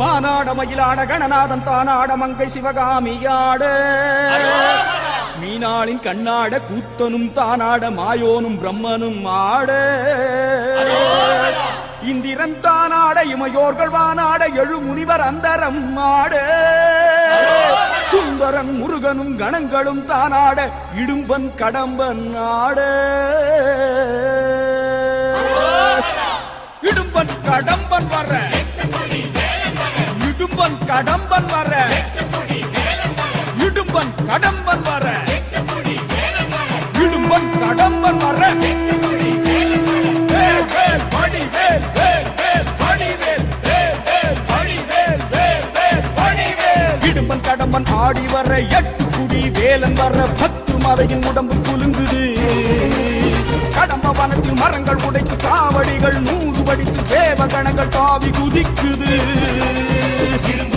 மானாட மயிலாட கணநாதன் தானாட மங்கை சிவகாமியாட. மீனாளின் கண்ணாட கூத்தனும் தானாட மாயோனும் பிரம்மனும் ஆட. இந்திரன் தானாட இமையோர்கள் வானாட எழு முனிவர் அந்தரம் ஆட. சுந்தரன் முருகனும் கணங்களும் தானாட இடும்பன் கடம்பன் ஆட. இடும்பன் கடம்பன் வர்ற இடும்பன் கடம்பன் வர. இடும்பன் கடம்பன் வர. இடும்பன் கடம்பன் வர. இடும்பன் கடம்பன் ஆடி வர எட்டு குடி வேலன் வர பத்து மலையின் உடம்பு குலுங்குது. கடம்ப வனத்தில் மரங்கள் உடைத்து காவடிகள் நூறு வடித்து தேவகணங்கள் தாவி குதிக்குது. get him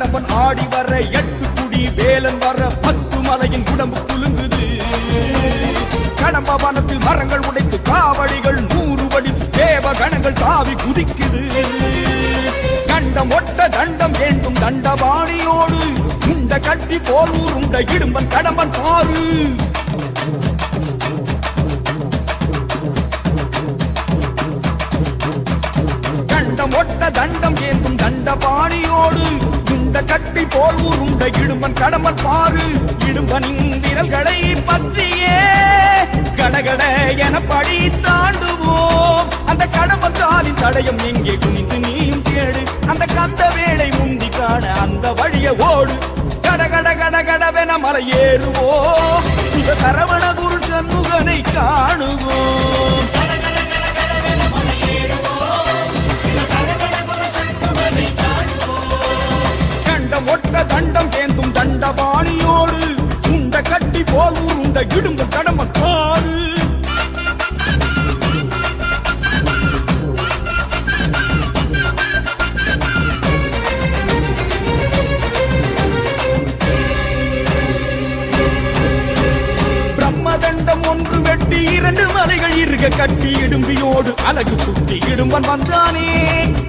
கடம்பன் ஆடி வர எட்டு குடி வேலன் வர பத்து மலையின் உடம்பு குலுங்குது. கடம்ப வனத்தில் மரங்கள் உடைத்து காவடிகள் நூறு வடித்து தேவ கணங்கள் தாவி குதிக்குது. கண்டம் ஒட்ட தண்டம் வேண்டும் தண்டபாணியோடு. உண்ட கட்டி போல் உண்ட இடும்பன் கடம்பன் பாரு கண்டம் ஒட்ட தண்டம் ஏந்தும் தண்டபாணியோடு. உண்ட கட்டி போல் உருண்ட இடும்பன் கடம்பன் பாரு இடும்பனின் விரல்களை பற்றியே கடகட என படி தாண்டுவோம். அந்த கடம்பன் தாலின் தடயம் எங்கே குனிந்து நீயும் தேடு. அந்த கந்த வேளை முந்தி காண அந்த வழிய ஓடு. கடகட கடகடவென மலை ஏறுவோம். சிவ சரவண குரு சண்முகனை காணுவோம். போல் உருண்ட இடும்பு கடம்ப மலைகள் கட்டி இடும்பியோடு அழகு குட்டி இடும்பன் வந்தானே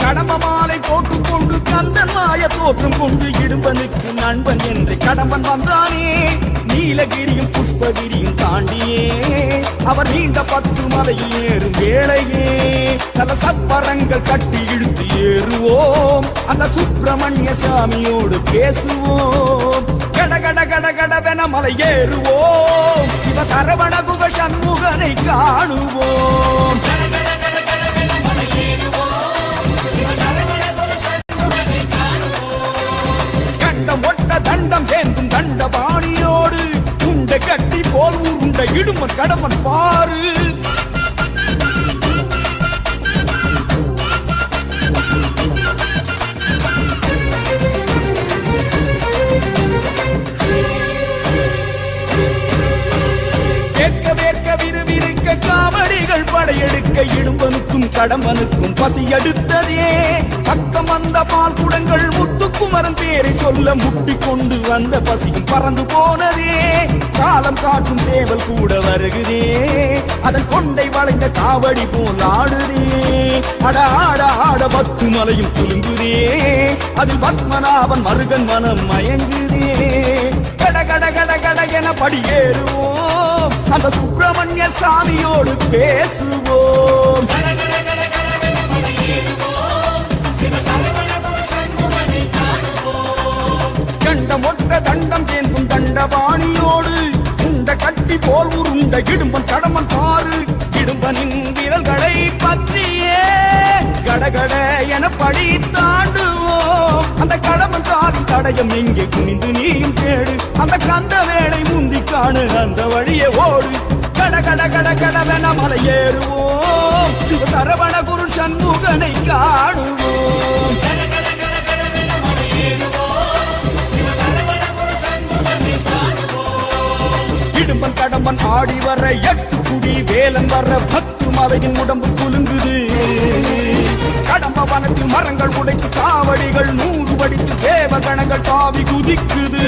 கடம்ப மாலை போட்டுக் கொண்டு கந்தன் மாய தோற்றம் கொண்டு இடும்பனுக்கு நண்பன் என்று கடம்பன் வந்தானே நீலகிரியும் புஷ்பகிரியும் தாண்டியே அவர் நீண்ட பத்து மலையில் ஏறும் வேளையே நல்ல சப்பரங்கள் கட்டி இழுத்து ஏறுவோம் அந்த சுப்பிரமணிய சாமியோடு பேசுவோம் கட கட கட கடவென மலை ஏறுவோம் சிவ சரவண சிவ சண்முகனை காணுவோம். கண்டம் ஒட்ட தண்டம் ஏந்தும் தண்டபாணியோடு உண்டை கட்டி போல் உருண்ட இடுமன் கடமன் பாரு கடம்பனுக்கும் பசி எடுத்ததே. பக்கம் வந்த பால் குடங்கள் முத்துக்குமரன் பேரை சொல்ல முட்டி கொண்டு வந்த பசியும் பறந்து போனதே. காலம் காட்டும் சேவல் கூட வருகுதே. அதன் கொண்டை வளைந்த காவடி போல் ஆடுதே. அட ஆட ஆட பத்து மலையும் குலுங்குதே. அதில் பத்மநாபன் மருகன் மனம் மயங்குதே. கட கட கட கட என படியேறுவோம் அந்த சுப்பிரமணிய சாமியோடு பேசுவோம். கண்டம் ஒட்ட தண்டம் தேந்தும் தண்டபாணியோடு உண்ட கட்டி போல் உருண்ட இடும்பன் கடமன் பாரு இடும்பனின் விரல்களை பற்றியே கடகட என படி தாண்டுவோம் அந்த கடமன் தாவின் தடயம் இங்கே குனிந்து நீயும் தேடு அந்த கந்த வேலை முந்தி காணு அந்த வழியே ஓ கட கட கட கடவென மலை ஏறுவோம் சரவண குரு சண்முகனை காணுவோம். இடும்பன் கடம்பன் ஆடி வர எட்டு குடி வேலன் வர பத்து மலையின் உடம்பு குலுங்குது. கடம்ப வனத்தில் மரங்கள் உடைத்து காவடிகள் நூறு வடித்து தேவ கணங்கள் தாவி குதிக்குது.